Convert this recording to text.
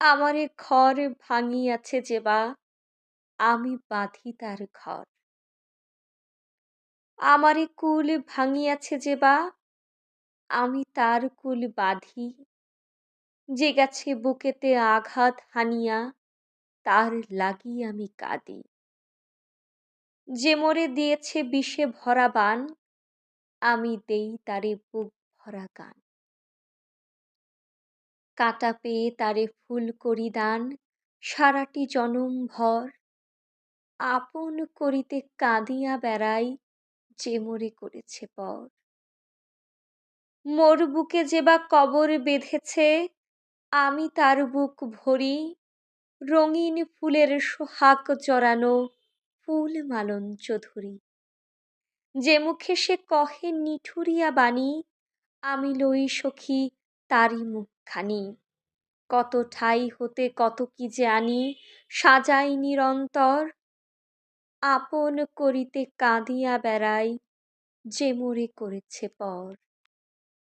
আমারে ঘর ভাঙিয়াছে যে বা, আমি বাঁধি তার ঘর। আমারে কুল ভাঙিয়াছে যে বা, আমি তার কুল বাঁধি। যে গেছে বুকেতে আঘাত হানিয়া, তার লাগি আমি কাঁদি। যে মোরে দিয়েছে বিষে ভরা বান, আমি দেই তারে বুক ভরা গান। কাঁটা পেয়ে তারে ফুল করি দান, সারাটি জনম ভর। আপন করিতে কাঁদিয়া বেড়াই যে মোরে করেছে পর। মোর বুকে যে বা কবর বেঁধেছে, আমি তার বুক ভরি, রঙিন ফুলের সোহাগ জড়ানো ফুল মালন চৌধুরী। যে মুখে সে কহে নিঠুরিয়া বাণী, আমি লই সখী তারি মুখখানি কত ঠাই হতে কত কি যে আনি সাজাই নিরন্তর। আপন করিতে কাঁদিয়া বেড়াই যে মরে করেছে পর।